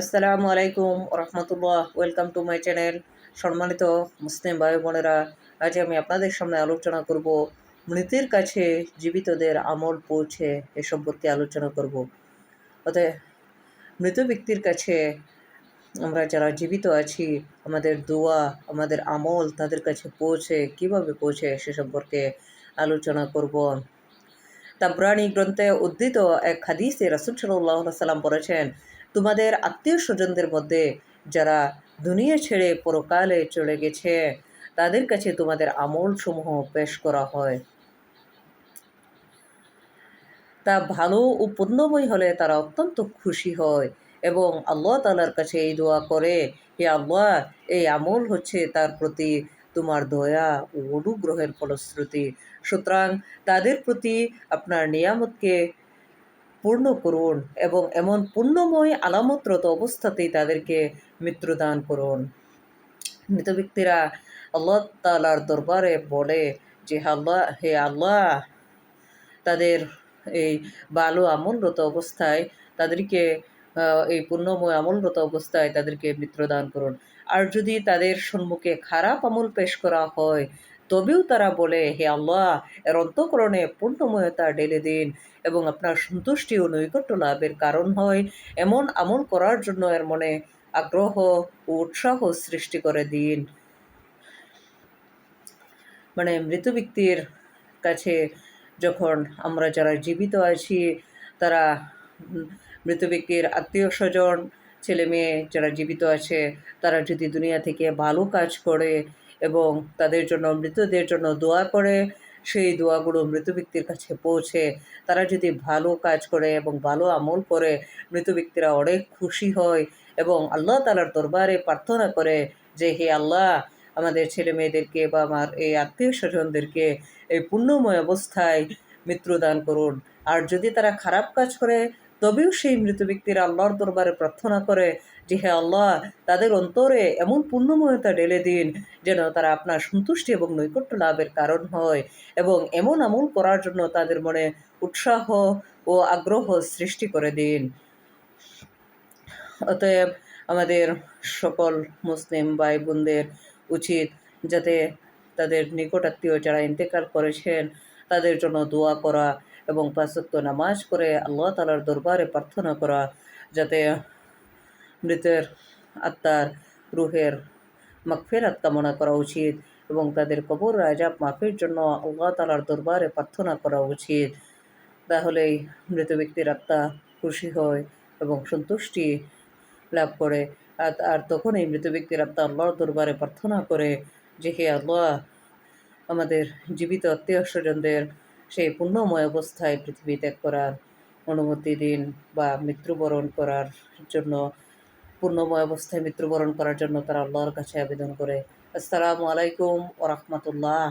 আসসালামু আলাইকুম রহমতুল্লাহ ওয়েলকাম টু মাই চ্যানেল। সম্মানিত মুসলিম ভাই বোনেরা, আজ আমি আপনাদের সামনে আলোচনা করব, মৃতের কাছে জীবিতদের আমল পৌঁছে এ সম্পর্কে আলোচনা করব। অতএব, মৃত ব্যক্তির কাছে আমরা যারা জীবিত আছি, আমাদের দোয়া, আমাদের আমল তাদের কাছে পৌঁছে, কীভাবে পৌঁছে সে সম্পর্কে আলোচনা করব। তাবরানি গ্রন্থে উদ্ধৃত এক হাদিসে রাসুল সাল্লাহ সাল্লাম বলেছেন তোমাদের আত্মীয় স্বজনদের মধ্যে যারা দুনিয়া ছেড়ে পরকালে চলে গেছে, তাদের কাছে তোমাদের আমল সমূহ পেশ করা হয়। তা ভালো ও পুণ্যময় হলে তারা অত্যন্ত খুশি হয় এবং আল্লাহ তালার কাছে এই দোয়া করে, হে আল্লাহ, এই আমল হচ্ছে তার প্রতি তোমার দয়া ও অনুগ্রহের ফলশ্রুতি। সুতরাং তাদের প্রতি আপনার নিয়ামতকে পূর্ণ করুন এবং এমন পুণ্যময় আলামতরত অবস্থাতেই তাদেরকে মৃত্যুদান করুন। মৃত ব্যক্তিরা আল্লাহ তালার দরবারে বলে যে, আল্লাহ, হে আল্লাহ, তাদের এই ভালো আমলরত অবস্থায় তাদেরকে এই পূর্ণময় আমলরত অবস্থায় তাদেরকে মৃত্যুদান করুন। আর যদি তাদের সম্মুখে খারাপ আমল পেশ করা হয় তবেও তারা বলে, হে আল্লাহ, এর অন্তকরণে পূর্ণময়তা ঢেলে দিন এবং আপনার সন্তুষ্টি ও নৈকট্য লাভের কারণ হয়। এমন আমল করার জন্য এর মনে আগ্রহ ও উৎসাহ সৃষ্টি করে দিন। মানে মৃত ব্যক্তির কাছে যখন আমরা যারা জীবিত আছি, তারা মৃত ব্যক্তির আত্মীয় স্বজন, ছেলে মেয়ে যারা জীবিত আছে, তারা যদি দুনিয়া থেকে ভালো কাজ করে এবং তাদের জন্য, মৃতদের জন্য দোয়া করে সেই দোয়াগুলো মৃত ব্যক্তির কাছে পৌঁছে তারা যদি ভালো কাজ করে এবং ভালো আমল করে, মৃত ব্যক্তিরা অনেক খুশি হয় এবং আল্লাহ তালার দরবারে প্রার্থনা করে যে, হে আল্লাহ, আমাদের ছেলে মেয়েদেরকে বা আমার এই আত্মীয় স্বজনদেরকে এই পুণ্যময় অবস্থায় মৃত্যুদান করুন। আর যদি তারা খারাপ কাজ করে তবেও সেই মৃত ব্যক্তিরা আল্লাহর দরবারে প্রার্থনা করে যে, হে আল্লাহ, তাদের অন্তরে এমন পূর্ণময়তা ঢেলে দিন যেন তারা আপনার সন্তুষ্টি এবং নৈকট্য লাভের কারণ হয় এবং এমন আমল করার জন্য তাদের মনে উৎসাহ ও আগ্রহ সৃষ্টি করে দিন। অতএব আমাদের সকল মুসলিম ভাই বোনদের উচিত যাতে তাদের নিকটাত্মীয় যারা ইন্তেকাল করেছেন, তাদের জন্য দোয়া করা এবং পাঁচক্ত নামাজ করে আল্লাহ তালার দরবারে প্রার্থনা করা, যাতে মৃতের আত্মার রুহের মাকফেরাত কামনা করা উচিত এবং তাদের কবর রাজাব মাফের জন্য আল্লাহ তালার দরবারে প্রার্থনা করা উচিত। তাহলেই মৃত ব্যক্তির আত্মা খুশি হয় এবং সন্তুষ্টি লাভ করে। আর তখন এই মৃত ব্যক্তির আত্মা আল্লাহর দরবারে প্রার্থনা করে যে হে আল্লাহ, আমাদের জীবিত আত্মীয় স্বজনদের সেই পুণ্যময় অবস্থায় পৃথিবী ত্যাগ করার অনুমতি দিন বা মৃত্যুবরণ করার জন্য, পূর্ণময় অবস্থায় মৃত্যুবরণ করার জন্য তারা আল্লাহর কাছে আবেদন করে। আসসালামু আলাইকুম ও রহমতুল্লাহ।